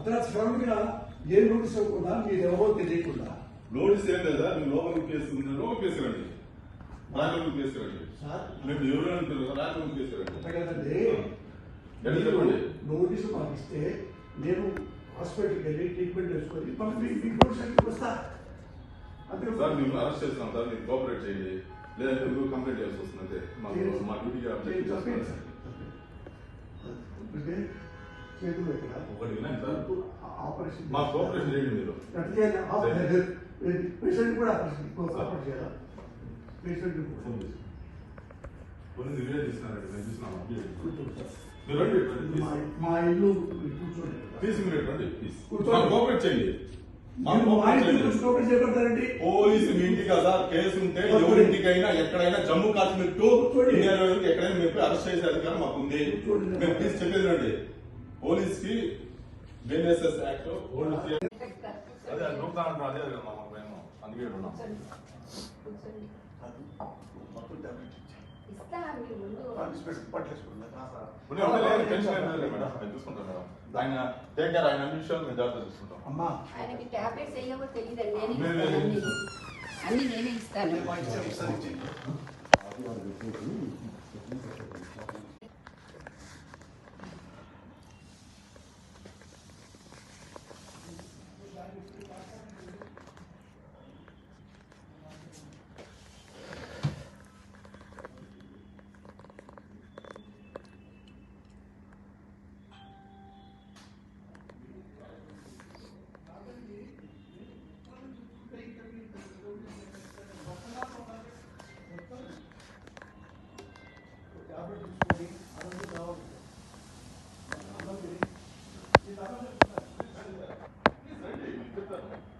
అర్ధరాత్రి శ్రమికుల ఏ నోటీస్ ఇవ్వకుండా మీరు ఎవరో తెలియకుండా నోటీస్ ఏం లేదా? నువ్వు లోపలికి కేసు లోపలికి రాజలోకి కేసురండి సార్ మేము ఎవరు అంటారు అంతే కదండి ఎట్లా చెప్పండి. నోటీసు ఇస్తే నేను హాస్పిటల్కి వెళ్ళి ట్రీట్మెంట్ చేసుకొని మళ్ళీ మీ- నోటీస్ అంటే వస్తా. అంతే సార్ మేము అరెస్ట్ చేస్తున్నాం సార్. మీరు కోఆపరేట్ చేయండి. లేదంటే మీరు కంప్లైంట్ చేయాల్సి వస్తుంది అంతే. మాకు మా డ్యూటీ చేతులు ఇక్కడ ఆపరేషన్ మా కోఆపరేషన్ చేయండి మీరు. ఎట్లా చేయాలి? పేషెంట్ కూడా ఆపరేషన్ ఆపరేషన్ చేయాలా? పేషెంట్. మా ఇల్లు కూర్చోండి. కూర్చోండి. చేయండి. పోలీసు మీ ఇంటికి కదా. కేసు ఉంటే ఎవరింటికైనా ఎక్కడైనా జమ్మూ కాశ్మీర్ టు. ఇండియాలో ఎక్కడైనా మేము అరెస్ట్ చేసే అధికారం మాకు ఉంది. మేము ప్లీజ్ చెప్పేది రండి పోలీస్కి బిఎన్ఎస్ఎస్ యాక్ట్ ఓల్డ్ అదే గ్రూప్ కావాలంటే అదే కదా మాకు మేము అందుకే ఉన్నాం. ఆయన టేక్ కేర్ ఆయన అన్ని విషయాలు మేము జాగ్రత్త చూసుకుంటాం. అమ్మా. ఆయనకి టాబ్లెట్స్ వేయవో తెలియదండి. అన్ని నేనే ఇస్తాను. Thank you.